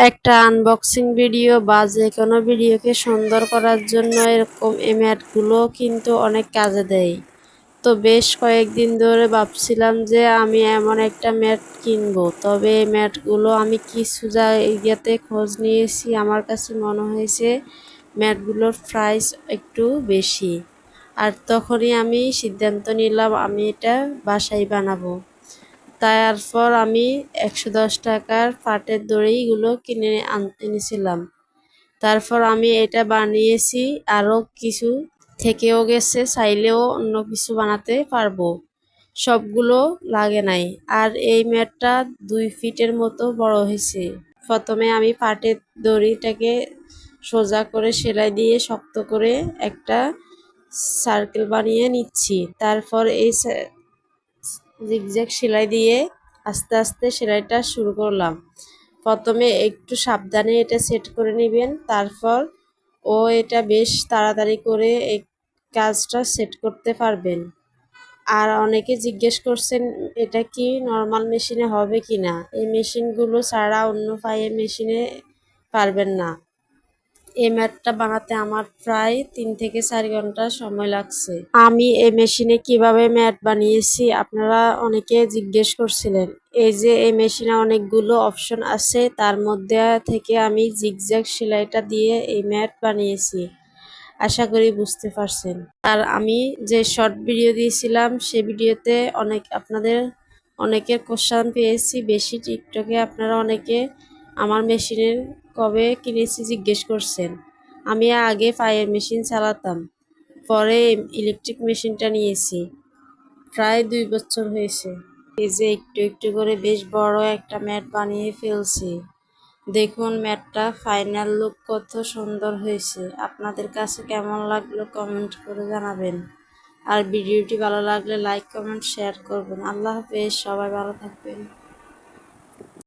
একটা unboxing video বা যে কোনো ভিডিওকে সুন্দর করার জন্য এরকম এই ম্যাটগুলো কিন্তু অনেক কাজে দেয়। তো বেশ কয়েকদিন ধরে ভাবছিলাম যে আমি এমন একটা ম্যাট কিনবো। তবে এই ম্যাটগুলো আমি কিছু জায়গাতে খোঁজ নিয়েছি। আমার কাছে মনে হয়েছে ম্যাটগুলোর প্রাইস একটু বেশি। আর তখনই আমি সিদ্ধান্ত নিলাম আমি এটা বাসায় বানাবো। তারপর আমি একশো দশ টাকার পাটের দড়িগুলো কিনে আন- এনেছিলাম। তারপর আমি এটা বানিয়েছি, আরও কিছু থেকেও গেছে, চাইলেও অন্য কিছু বানাতে পারব। সবগুলো লাগে নাই, আর এই ম্যাটটা দুই ফিটের মতো বড় হয়েছে। প্রথমে আমি পাটের দড়িটাকে সোজা করে সেলাই দিয়ে শক্ত করে একটা সার্কেল বানিয়ে নিচ্ছি। তারপর এই জিগজ্যাগ সেলাই দিয়ে আস্তে আস্তে সেলাইটা শুরু করলাম। প্রথমে একটু সাবধানে এটা সেট করে নেবেন, তারপর ও এটা বেশ তাড়াতাড়ি করে এই কাজটা সেট করতে পারবেন। আর অনেকে জিজ্ঞেস করছেন, এটা কি নর্মাল মেশিনে হবে কি না এই মেশিনগুলো ছাড়া অন্য পায়ে মেশিনে পারবেন না। এই ম্যাটটা বানাতে আমার প্রায় তিন থেকে চার ঘণ্টা সময় লাগছে। আমি এই মেশিনে কীভাবে ম্যাট বানিয়েছি আপনারা অনেকে জিজ্ঞেস করছিলেন। এই যে এই মেশিনে অনেকগুলো অপশন আছে, তার মধ্যে থেকে আমি জিগজ্যাগ সেলাইটা দিয়ে এই ম্যাট বানিয়েছি। আশা করি বুঝতে পারছেন। আর আমি যে শর্ট ভিডিও দিয়েছিলাম, সে ভিডিওতে অনেক আপনাদের অনেকের কোশ্চান পেয়েছি। বেশি টিকটকে আপনারা অনেকে আমার মেশিনের কবে কিনেছি জিজ্ঞেস করছেন। আমি আগে পায়ের মেশিন চালাতাম, পরে ইলেকট্রিক মেশিনটা নিয়েছি। প্রায় দুই বছর হয়েছে। এই যে একটু একটু করে বেশ বড় একটা ম্যাট বানিয়ে ফেলছি। দেখুন ম্যাটটা, ফাইনাল লুক কত সুন্দর হয়েছে। আপনাদের কাছে কেমন লাগল কমেন্ট করে জানাবেন। আর ভিডিওটি ভালো লাগলে লাইক, কমেন্ট, শেয়ার করবেন। আল্লাহ হাফেজ, সবাই ভালো থাকবেন।